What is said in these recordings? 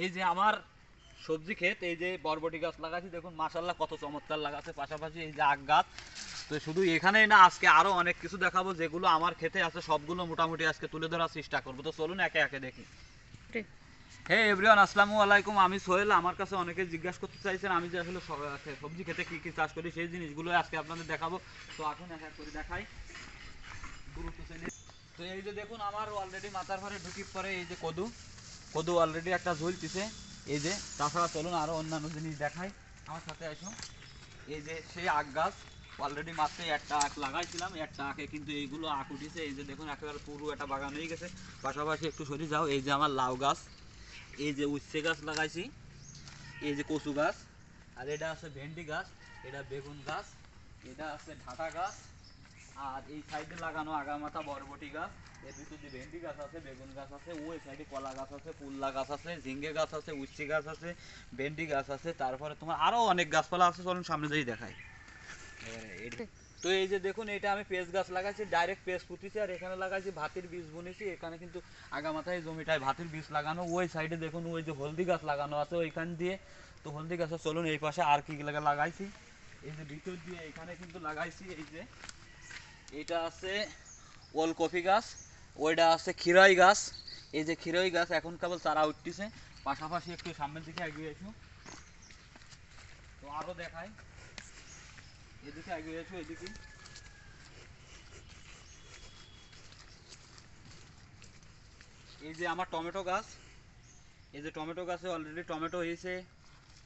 এই যে আমার সবজি ক্ষেত এই যে বরবটি গাছ লাগাচ্ছি দেখুন মাশাল্লাহ কত চমৎকার লাগাচ্ছে পাশাপাশি এই যে আখ গাছ তো শুধু এখানেই না আজকে আরও অনেক কিছু দেখাবো যেগুলো আমার ক্ষেতে আছে সবগুলো মোটামুটি আজকে তুলে ধরার চেষ্টা করব। তো চলুন একে একে দেখি। হে এভরিওয়ান আসসালামু আলাইকুম। আমি সোহেল আমার কাছে অনেকে জিজ্ঞাসা করতে চাইছেন আমি যে আসলে সবজি খেতে কি কি চাষ করি সেই জিনিসগুলো আজকে আপনাদের দেখাবো। তো এখন এক এক করে দেখাই। গুরুত্ব তো এই যে দেখুন আমার অলরেডি মাথার ঘরে ঢুকি পরে এই যে কদু। কদু অলরেডি একটা ঝুলতিছে। এই যে, তাছাড়া চলুন আরও অন্যান্য জিনিস দেখাই। আমার সাথে আসো। এই যে, সেই আখ গাছ। অলরেডি মাত্র একটা আখ লাগাইছিলাম। একটা আখে কিন্তু এইগুলো আখ উঠিছে। এই যে দেখুন, একেবারে পুরো একটা বাগান হয়ে গেছে। পাশাপাশি একটু সরে যাও। এই যে আমার লাউ গাছ। এই যে উচ্ছে গাছ লাগাইছি। এই যে কচু গাছ। আর এটা আছে ভেন্ডি গাছ। এটা বেগুন গাছ। এটা আছে ঢাটা গাছ। আর এই সাইডে লাগানো আগামাথা বরবটি গাছ। এর ভিতর যে ভেন্ডি গাছ আছে, বেগুন গাছ আছে ওই সাইডে কলা গাছ আছে পুল্লা গাছ আছে, ঝিঙ্গে গাছ আছে, উচ্ছি গাছ আছে, ভেন্ডি গাছ আছে, তারপরে তোমার আরও অনেক গাছপালা আছে, চলুন সামনে যেই দেখাই। তো এই যে দেখুন এটা আমি পেঁয়াজ গাছ লাগাইছি ডাইরেক্ট পেঁয়াজ পুঁতিছি, আর এখানে লাগাইছি ভাতের বীজ বুনেছি, এখানে কিন্তু আগামাথায় জমিটায় ভাতের বীজ লাগানো ওই সাইডে দেখুন, ওই যে হলদি গাছ লাগানো আছে ওইখান দিয়ে। তো হলদি গাছে চলুন, এই পাশে আর কি লাগা লাগাইছি? এই যে ভিতর দিয়ে এখানে কিন্তু লাগাইছি, এই যে এটা আছে ওলকপি গাছ ওইটা আছে ক্ষীরাই গাছ। এই যে খিরাই গাছ এখন কেবল চারা উঠতেছে। পাশাপাশি একটু সামনের দিকে এগিয়ে এসো তো আরও দেখাই। এদিকে এগিয়ে এসো এদিকে। এই যে আমার টমেটো গাছ। এই যে টমেটো গাছে অলরেডি টমেটো হয়েছে।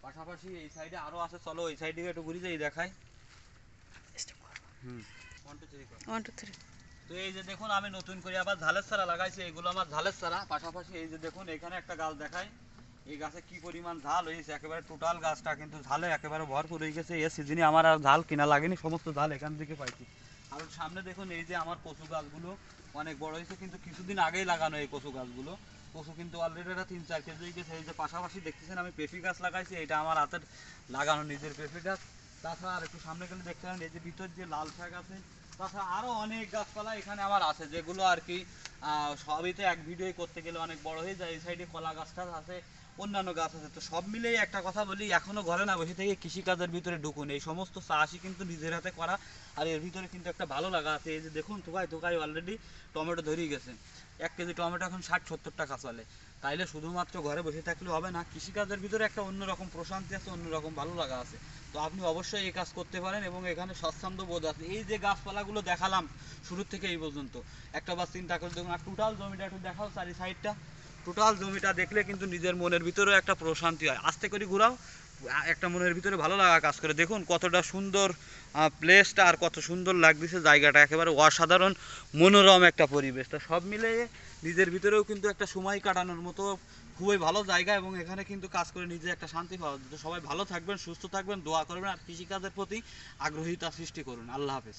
পাশাপাশি এই সাইডে আরও আছে। চলো এই সাইড সাইডে একটু ঘুরে যাই দেখাই। হুম। ওয়ান টু থ্রি তো এই যে দেখুন আমি নতুন করে আবার ঝালের চারা লাগাইছি এগুলো আমার ঝালের চারা পাশাপাশি এই যে দেখুন এখানে একটা গাছ দেখাই। এই গাছে কি পরিমাণ ঝাল হয়েছে একেবারে টোটাল গাছটা কিন্তু ঝালে একেবারে ভরপুর হয়ে গেছে। এই সিজনে আমার আর ঝাল কিনা লাগেনি সমস্ত ঝাল এখান থেকে পাইছি। আর সামনে দেখুন এই যে আমার কচু গাছগুলো অনেক বড় হয়েছে কিন্তু কিছুদিন আগেই লাগানো এই কচু গাছগুলো। কচু কিন্তু অলরেডি এটা তিন চার কেজি হয়ে গেছে। এই যে পাশাপাশি দেখতেছেন আমি পেঁপি গাছ লাগাইছি এটা আমার হাতের লাগানো নিজের পেঁপি গাছ। তাছাড়া আর একটু সামনে গেলে দেখতে পারেন, এই যে ভিতর যে লাল শাক আছে, তাছাড়া আরও অনেক গাছপালা এখানে আমার আছে, যেগুলো আর কি সবই তো এক ভিডিও করতে গেলে অনেক বড় হয়ে যায়। এই সাইডে কলা গাছটা আছে অন্যান্য গাছ আছে। তো সব মিলেই একটা কথা বলি, এখনও ঘরে না বসে থেকে কৃষিকাজের ভিতরে ঢুকুন। এই সমস্ত চাষই কিন্তু নিজের হাতে করা, আর এর ভিতরে কিন্তু একটা ভালো লাগা আছে। এই যে দেখুন, থোকায় থোকায় অলরেডি টমেটো ধরেই গেছে। এক কেজি টমেটো এখন ষাট সত্তর টাকা চলে। তাইলে শুধুমাত্র ঘরে বসে থাকলে হবে না, কৃষিকাজের ভিতরে একটা অন্যরকম প্রশান্তি আছে, অন্যরকম ভালো লাগা আছে। তো আপনি অবশ্যই এই কাজ করতে পারেন এবং এখানে স্বচ্ছন্দ বোধ আছে। এই যে গাছপালাগুলো দেখালাম শুরু থেকে এই পর্যন্ত, একটা বার চিন্তা করে দেখুন। আর টোটাল জমিটা একটু দেখাও চারি সাইডটা টোটাল জমিটা দেখলে কিন্তু নিজের মনের ভিতরেও একটা প্রশান্তি হয়। আস্তে করে ঘুরাও, একটা মনের ভিতরে ভালো লাগা কাজ করে। দেখুন কতটা সুন্দর প্লেসটা আর কত সুন্দর লাগতেছে জায়গাটা। একেবারে অসাধারণ, মনোরম একটা পরিবেশ। তো সব মিলিয়ে নিজের ভিতরেও কিন্তু একটা সময় কাটানোর মতো খুবই ভালো জায়গা এবং এখানে কিন্তু কাজ করে নিজে একটা শান্তি পাওয়া সবাই ভালো থাকবেন, সুস্থ থাকবেন, দোয়া করবেন আর কৃষিকাজের প্রতি আগ্রহীতা সৃষ্টি করুন। আল্লাহ হাফেজ।